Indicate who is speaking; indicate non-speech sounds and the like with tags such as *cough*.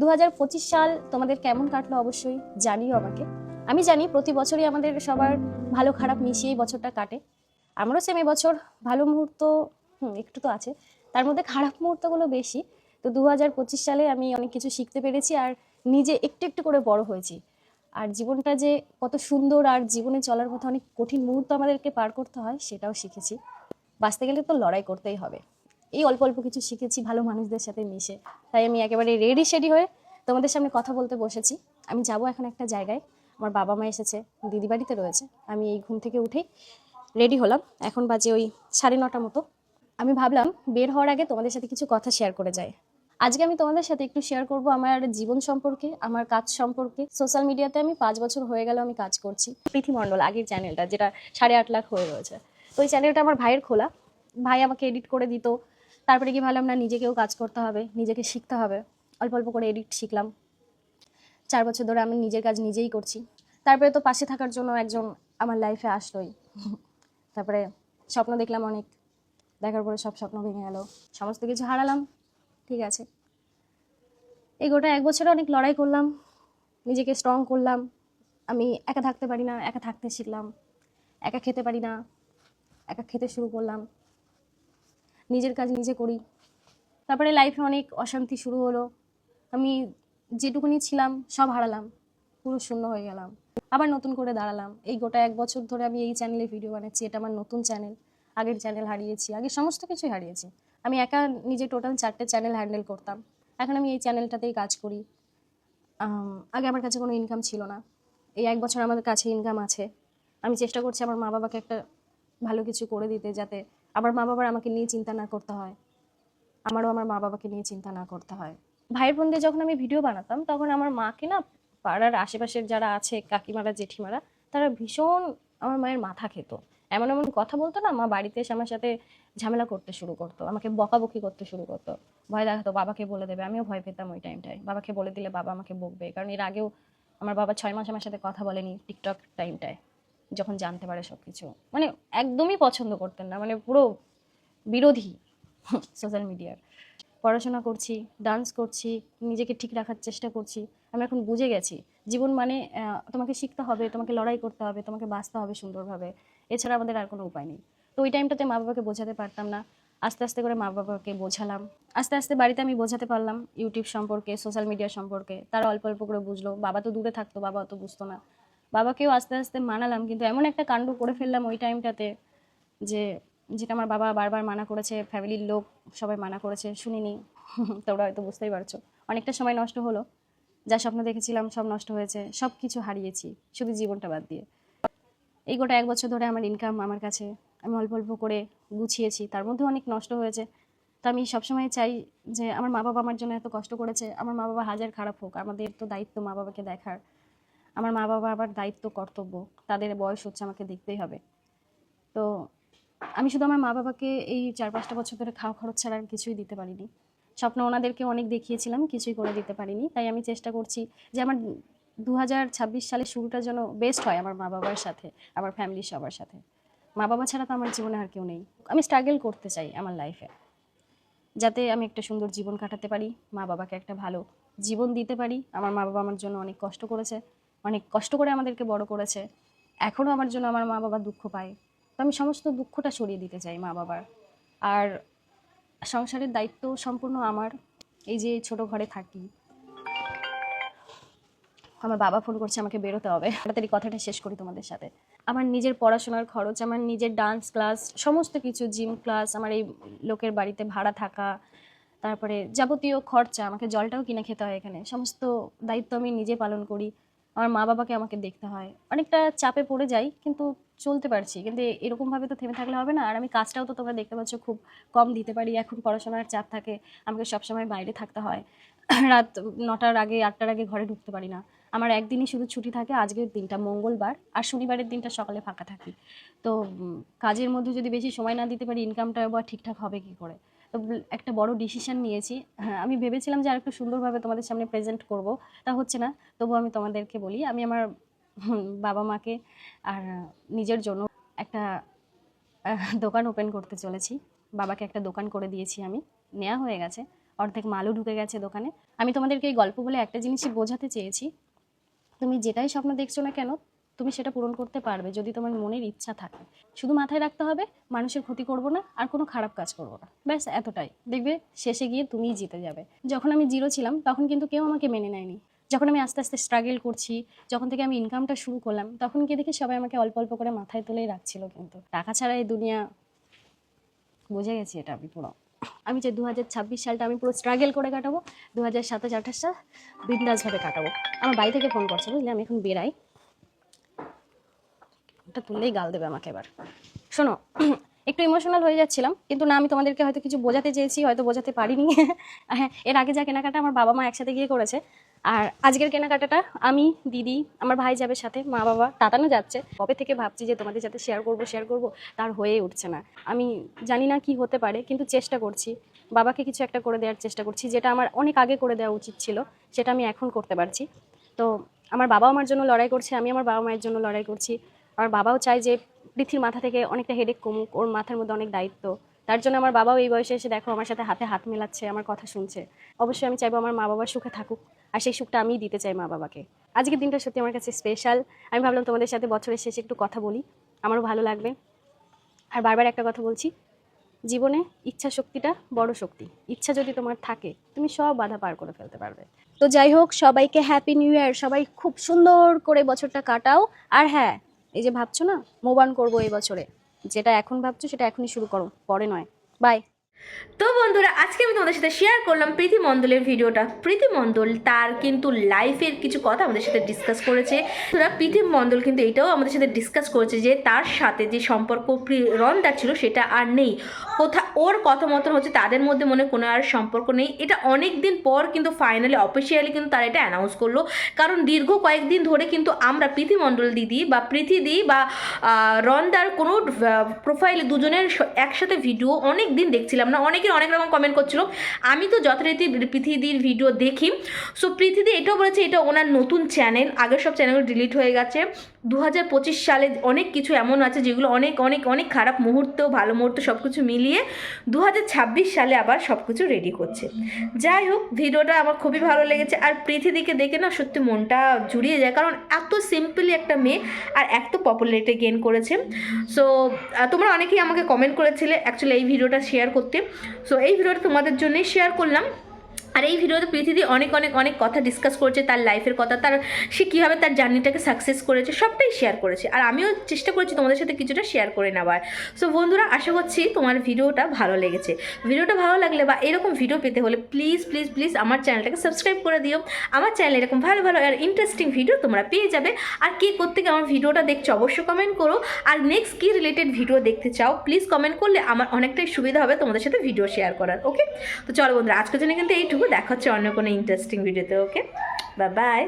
Speaker 1: দু হাজার পঁচিশ সাল তোমাদের কেমন কাটলো অবশ্যই জানিও আমাকে। আমি জানি প্রতি বছরই আমাদের সবার ভালো খারাপ মিশিয়েই বছরটা কাটে। আমারও সেম বছর ভালো মুহূর্ত একটু তো আছে। তার মধ্যে খারাপ মুহূর্তগুলো বেশি। তো দু হাজার পঁচিশ সালে আমি অনেক কিছু শিখতে পেরেছি আর নিজে একটু একটু করে বড় হয়েছি। আর জীবনটা যে কত সুন্দর আর জীবনে চলার মতো অনেক কঠিন মুহূর্ত আমাদেরকে পার করতে হয়, সেটাও শিখেছি। বাঁচতে গেলে তো লড়াই করতেই হবে। এই অল্প অল্প কিছু শিখেছি, ভালো মানুষদের সাথে মিশে। তাই আমি একেবারে রেডি শেডি হয়ে তোমাদের সামনে কথা বলতে বসেছি। আমি যাব এখন একটা জায়গায়। আমার বাবা মা এসেছে, দিদি বাড়িতে রয়েছে। আমি এই ঘুম থেকে উঠেই রেডি হলাম। এখন বাজে ওই সাড়ে নটা মতো। আমি ভাবলাম বের হওয়ার আগে তোমাদের সাথে কিছু কথা শেয়ার করে যায় আজকে আমি তোমাদের সাথে একটু শেয়ার করব আমার জীবন সম্পর্কে, আমার কাজ সম্পর্কে। সোশ্যাল মিডিয়াতে আমি পাঁচ বছর হয়ে গেল আমি কাজ করছি। পৃথিমণ্ডল আগের চ্যানেলটা যেটা সাড়ে আট লাখ হয়ে রয়েছে। তো ওই চ্যানেলটা আমার ভাইয়ের খোলা। ভাই আমাকে এডিট করে দিত। তারপরে কি ভাবলাম না নিজেকেও কাজ করতে হবে, নিজেকে শিখতে হবে। অল্প অল্প করে এডিট শিখলাম। চার বছর ধরে আমি নিজের কাজ নিজেই করছি। তারপরে তো পাশে থাকার জন্য একজন আমার লাইফে আসলোই। তারপরে স্বপ্ন দেখলাম অনেক। দেখার পরে সব স্বপ্ন ভেঙে গেল। সমস্ত কিছু হারালাম। ঠিক আছে। এই গোটা এক বছরে অনেক লড়াই করলাম। নিজেকে স্ট্রং করলাম। আমি একা থাকতে পারি না, একা থাকতে শিখলাম। একা খেতে পারি না। একা খেতে শুরু করলাম। নিজের কাজ নিজে করি। তারপরে লাইফে অনেক অশান্তি শুরু হলো। আমি যেটুকুনি ছিলাম, সব হারালাম। পুরো শূন্য হয়ে গেলাম। আবার নতুন করে দাঁড়ালাম। এই গোটা এক বছর ধরে আমি এই চ্যানেলে ভিডিও বানাচ্ছি। এটা আমার নতুন চ্যানেল আগের চ্যানেল হারিয়েছি। আগে সমস্ত কিছুই হারিয়েছি। আমি একা নিজে টোটাল চারটে চ্যানেল হ্যান্ডেল করতাম। এখন আমি এই চ্যানেলটাতেই কাজ করি। আগে আমার কাছে কোনো ইনকাম ছিল না। এই এক বছর আমাদের কাছে ইনকাম আছে। আমি চেষ্টা করছি আমার মা বাবাকে একটা ভালো কিছু করে দিতে যাতে আমার মা বাবার আমাকে নিয়ে চিন্তা না করতে হয়। আমারও আমার মা বাবাকে নিয়ে চিন্তা না করতে হয়। ভাইয়ের বোনদের যখন আমি ভিডিও বানাতাম, তখন আমার মাকে না পাড়ার আশেপাশের যারা আছে, কাকিমারা, জেঠিমারা, তারা ভীষণ আমার মায়ের মাথা খেত। এমন এমন কথা বলতো না, মা বাড়িতে এসে আমার সাথে ঝামেলা করতে শুরু করতো, আমাকে বকাবকি করতে শুরু করতো। ভয় দেখাতো, বাবাকে বলে দেবে, আমিও ভয় পেতাম ওই টাইমটায়। বাবাকে বলে দিলে বাবা আমাকে বকবে, কারণ এর আগেও আমার বাবা ছয় মাস আমার সাথে কথা বলেনি, টিকটক টাইমটায়। যখন জানতে পারে সব কিছু মানে একদমই পছন্দ করতেন না মানে পুরো বিরোধী *laughs* সোশ্যাল মিডিয়ার। পড়াশোনা করছি ডান্স করছি, নিজেকে ঠিক রাখার চেষ্টা করছি, আমি এখন বুঝে গেছি। জীবন মানে তোমাকে শিখতে হবে, তোমাকে লড়াই করতে হবে, তোমাকে বাঁচতে হবে সুন্দরভাবে। এছাড়া আমাদের আর কোনো উপায় নেই। তো ওই টাইমটাতে মা বাবাকে বোঝাতে পারতাম না। আস্তে আস্তে করে মা বাবাকে বোঝালাম। আস্তে আস্তে বাড়িতে আমি বোঝাতে পারলাম ইউটিউব সম্পর্কে সোশ্যাল মিডিয়া সম্পর্কে। তারা অল্প অল্প করে বুঝলো। বাবা তো দূরে থাকতো, বাবা অত বুঝতো না। বাবাকেও আস্তে আস্তে মানালাম, কিন্তু এমন একটা কাণ্ড করে ফেললাম ওই টাইমটাতে যে, যেটা আমার বাবা বারবার মানা করেছে, ফ্যামিলির লোক সবাই মানা করেছে, শুনিনি। *laughs* তোমরা হয়তো বুঝতেই পারছ। অনেকটা সময় নষ্ট হলো। যা স্বপ্ন দেখেছিলাম সব নষ্ট হয়েছে সব কিছু হারিয়েছি, শুধু জীবনটা বাদ দিয়ে। এই গোটা এক বছর ধরে আমার ইনকাম আমার কাছে, আমি অল্প অল্প করে গুছিয়েছি, তার মধ্যে অনেক নষ্ট হয়েছে। তো আমি সবসময় চাই যে, আমার মা বাবা আমার জন্য এত কষ্ট করেছে, আমার মা বাবা হাজার খারাপ হোক, আমাদের তো দায়িত্ব মা বাবাকে দেখার। আমার মা বাবা আবার দায়িত্ব, কর্তব্য, তাদের বয়স হচ্ছে আমাকে দেখতেই হবে। তো আমি শুধু আমার মা বাবাকে এই চার পাঁচটা বছর ধরে খাওয়া খরচ ছাড়া আর কিছুই দিতে পারিনি। স্বপ্ন ওনাদেরকে অনেক দেখিয়েছিলাম, কিছুই করে দিতে পারিনি। তাই আমি চেষ্টা করছি যে আমার দু হাজার ছাব্বিশ সালে শুরুটা যেন বেস্ট হয় আমার মা বাবার সাথে, আমার ফ্যামিলির সবার সাথে। মা বাবা ছাড়া তো আমার জীবনে আর কেউ নেই। আমি স্ট্রাগল করতে চাই আমার লাইফে যাতে আমি একটা সুন্দর জীবন কাটাতে পারি, মা বাবাকে একটা ভালো জীবন দিতে পারি। আমার মা বাবা আমার জন্য অনেক কষ্ট করেছে। অনেক কষ্ট করে আমাদেরকে বড় করেছে। এখনও আমার জন্য আমার মা বাবা দুঃখ পায়। তো আমি সমস্ত দুঃখটা সরিয়ে দিতে চাই মা বাবার আর সংসারের দায়িত্ব সম্পূর্ণ আমার। এই যে ছোট ঘরে থাকি। আমার বাবা ফোন করছে আমাকে বেরোতে হবে। তাড়াতাড়ি কথাটা শেষ করি তোমাদের সাথে। আমার নিজের পড়াশোনার খরচ, আমার নিজের ডান্স ক্লাস সমস্ত কিছু জিম ক্লাস আমার এই লোকের বাড়িতে ভাড়া থাকা, তারপরে যাবতীয় খরচা, আমাকে জলটাও কিনে খেতে হয় এখানে। সমস্ত দায়িত্ব আমি নিজে পালন করি। আমার মা বাবাকে আমাকে দেখতে হয়। অনেকটা চাপে পড়ে যাই, কিন্তু চলতে পারছি। কিন্তু এরকমভাবে তো থেমে থাকলে হবে না। আর আমি কাজটাও তো তোমরা দেখতে পাচ্ছ, খুব কম দিতে পারি। এখন পড়াশোনার চাপ থাকে, আমাকে সবসময় বাইরে থাকতে হয়। *clears throat* রাত নটার আগে, আটটার আগে ঘরে ঢুকতে পারি না। আমার একদিনই শুধু ছুটি থাকে, আজকের দিনটা মঙ্গলবার। আর শনিবারের দিনটা সকালে ফাঁকা থাকি। তো কাজের মধ্যে যদি বেশি সময় না দিতে পারি ইনকামটা বা ঠিকঠাক হবে কি করে? তো একটা বড় ডিসিশন নিয়েছি। হ্যাঁ আমি ভেবেছিলাম যে আর একটু সুন্দরভাবে তোমাদের সামনে প্রেজেন্ট করব। তা হচ্ছে না, তবু আমি তোমাদেরকে বলি, আমি আমার বাবা মাকে আর নিজের জন্য একটা দোকান ওপেন করতে চলেছি। বাবাকে একটা দোকান করে দিয়েছি আমি। নেওয়া হয়ে গেছে। অর্ধেক মালও ঢুকে গেছে দোকানে। আমি তোমাদেরকে এই গল্প বলে একটা জিনিসই বোঝাতে চেয়েছি। তুমি যেটাই স্বপ্ন দেখছ না কেন তুমি সেটা পূরণ করতে পারবে যদি তোমার মনের ইচ্ছা থাকে। শুধু মাথায় রাখতে হবে, মানুষের ক্ষতি করব না আর কোনো খারাপ কাজ করব না। ব্যাস, এতটাই। দেখবে, শেষে গিয়ে তুমিই জিতে যাবে। যখন আমি জিরো ছিলাম, তখন কিন্তু কেউ আমাকে মেনে নেয়নি। যখন আমি আস্তে আস্তে স্ট্রাগল করছি, যখন থেকে আমি ইনকামটা শুরু করলাম, তখন গিয়ে দেখি সবাই আমাকে অল্প অল্প করে মাথায় তুলেই রাখছিল কিন্তু। টাকা ছাড়া এই দুনিয়া, বুঝে গেছি এটা আমি পুরো। আমি যে দু ছাব্বিশ সালটা আমি পুরো স্ট্রাগল করে কাটাবো দু হাজার সাতাশ আঠাশটা বিন্দাসভাবে কাটাবো। আমার বাড়ি থেকে ফোন করছে, বুঝলি? আমি এখন বেরাই ওটা তুললেই গাল দেবে আমাকে এবার। শোনো, *clears throat* একটু ইমোশনাল হয়ে যাচ্ছিলাম, কিন্তু না, আমি তোমাদেরকে হয়তো কিছু বোঝাতে চেয়েছি, হয়তো বোঝাতে পারিনি। হ্যাঁ *laughs* এর আগে যা কেনাকাটা আমার বাবা মা একসাথে গিয়ে করেছে, আর আজকের কেনাকাটাটা আমি, দিদি, আমার ভাই যাবে সাথে, মা বাবা টাটানো যাচ্ছে। কবে থেকে ভাবছি যে তোমাদের সাথে শেয়ার করব শেয়ার করব, তার হয়ে উঠছে না। আমি জানি না কি হতে পারে, কিন্তু চেষ্টা করছি। বাবাকে কিছু একটা করে দেওয়ার চেষ্টা করছি, যেটা আমার অনেক আগে করে দেওয়া উচিত ছিল, সেটা আমি এখন করতে পারছি। তো আমার বাবা আমার জন্য লড়াই করছে, আমি আমার বাবা মায়ের জন্য লড়াই করছি। আমার বাবাও চায় যে পৃথিবীর মাথা থেকে অনেকটা হেডেক কমুক, ওর মাথার মধ্যে অনেক দায়িত্ব। তার জন্য আমার বাবাও এই বয়সে এসে দেখো আমার সাথে হাতে হাত মেলাচ্ছে, আমার কথা শুনছে। অবশ্যই আমি চাইব আমার মা বাবার সুখে থাকুক আর সেই সুখটা আমিই দিতে চাই মা বাবাকে। আজকের দিনটা সত্যি আমার কাছে স্পেশাল আমি ভাবলাম তোমাদের সাথে বছরের শেষে একটু কথা বলি, আমারও ভালো লাগবে। আর বারবার একটা কথা বলছি, জীবনে ইচ্ছা শক্তিটা বড় শক্তি। ইচ্ছা যদি তোমার থাকে, তুমি সব বাধা পার করে ফেলতে পারবে। তো যাই হোক, সবাইকে হ্যাপি নিউ ইয়ার সবাই খুব সুন্দর করে বছরটা কাটাও। আর হ্যাঁ এই যে ভাবছ না মোবান করব এই বছরে। যেটা এখন ভাবছ, সেটা এখনই শুরু করো, পরে নয়। বাই
Speaker 2: তো বন্ধুরা, আজকে আমি তোমাদের সাথে শেয়ার করলাম প্রীতি মণ্ডলের ভিডিওটা। প্রীতি মণ্ডল তার কিন্তু লাইফের কিছু কথা আমাদের সাথে ডিসকাস করেছে। প্রীতি মণ্ডল কিন্তু এটাও আমাদের সাথে ডিসকাস করেছে যে তার সাথে যে সম্পর্ক প্রি- রনদার ছিল, সেটা আর নেই। কোথা, ওর কথা মতন হচ্ছে তাদের মধ্যে মনে কোনো আর সম্পর্ক নেই। এটা অনেক দিন পর কিন্তু ফাইনালি অফিসিয়ালি কিন্তু তারা এটা অ্যানাউন্স করল। কারণ দীর্ঘ কয়েকদিন ধরে কিন্তু আমরা প্রীতি মণ্ডল দিদি বা প্রীতি দি বা রনদার কোনো প্রোফাইলে দুজনের একসাথে ভিডিও অনেক দিন দেখছিলাম। না অনেকে অনেক রকম কমেন্ট করছিল। আমি তো যথারীতি পৃথিবীর ভিডিও দেখি। সো পৃথিবী এটাও বলেছে, এটা ওনার নতুন চ্যানেল আগের সব চ্যানেলগুলো ডিলিট হয়ে গেছে। দু হাজার পঁচিশ সালে অনেক কিছু এমন আছে যেগুলো অনেক অনেক অনেক খারাপ মুহূর্ত, ভালো মুহূর্ত সব কিছু মিলিয়ে দু হাজার ছাব্বিশ সালে আবার সব কিছু রেডি করছে। যাই হোক, ভিডিওটা আমার খুবই ভালো লেগেছে। আর পৃথিবীকে দেখে না সত্যি মনটা জুড়িয়ে যায়, কারণ এত সিম্পলি একটা মেয়ে আর এত পপুলারিটি গেন করেছে। সো তোমরা অনেকেই আমাকে কমেন্ট করেছিলে অ্যাকচুয়ালি এই ভিডিওটা শেয়ার করতে। সো এই ভিডিওটা তোমাদের জন্যই শেয়ার করলাম। আর এই ভিডিওতে পৃথিবী অনেক অনেক অনেক কথা ডিসকাস করেছে তার লাইফের কথা, তার সে কীভাবে তার জার্নিটাকে সাকসেস করেছে, সবটাই শেয়ার করেছে। আর আমিও চেষ্টা করেছি তোমাদের সাথে কিছুটা শেয়ার করে নেওয়ার। সো বন্ধুরা, আশা করছি তোমার ভিডিওটা ভালো লেগেছে। ভিডিওটা ভালো লাগলে বা এরকম ভিডিও পেতে হলে প্লিজ প্লিজ প্লিজ আমার চ্যানেলটাকে সাবস্ক্রাইব করে দিও। আমার চ্যানেলে এরকম ভালো ভালো আর ইন্টারেস্টিং ভিডিও তোমরা পেয়ে যাবে। আর কে কোত্থেকে আমার ভিডিওটা দেখছ অবশ্যই কমেন্ট করো। আর নেক্সট কী রিলেটেড ভিডিও দেখতে চাও প্লিজ কমেন্ট করলে আমার অনেকটাই সুবিধা হবে তোমাদের সাথে ভিডিও শেয়ার করার ওকে তো চলো বন্ধুরা, আজকের জন্য কিন্তু এইটুকু দেখা হচ্ছে অন্য কোনো ইন্টারেস্টিং ভিডিওতে ওকে বা বাই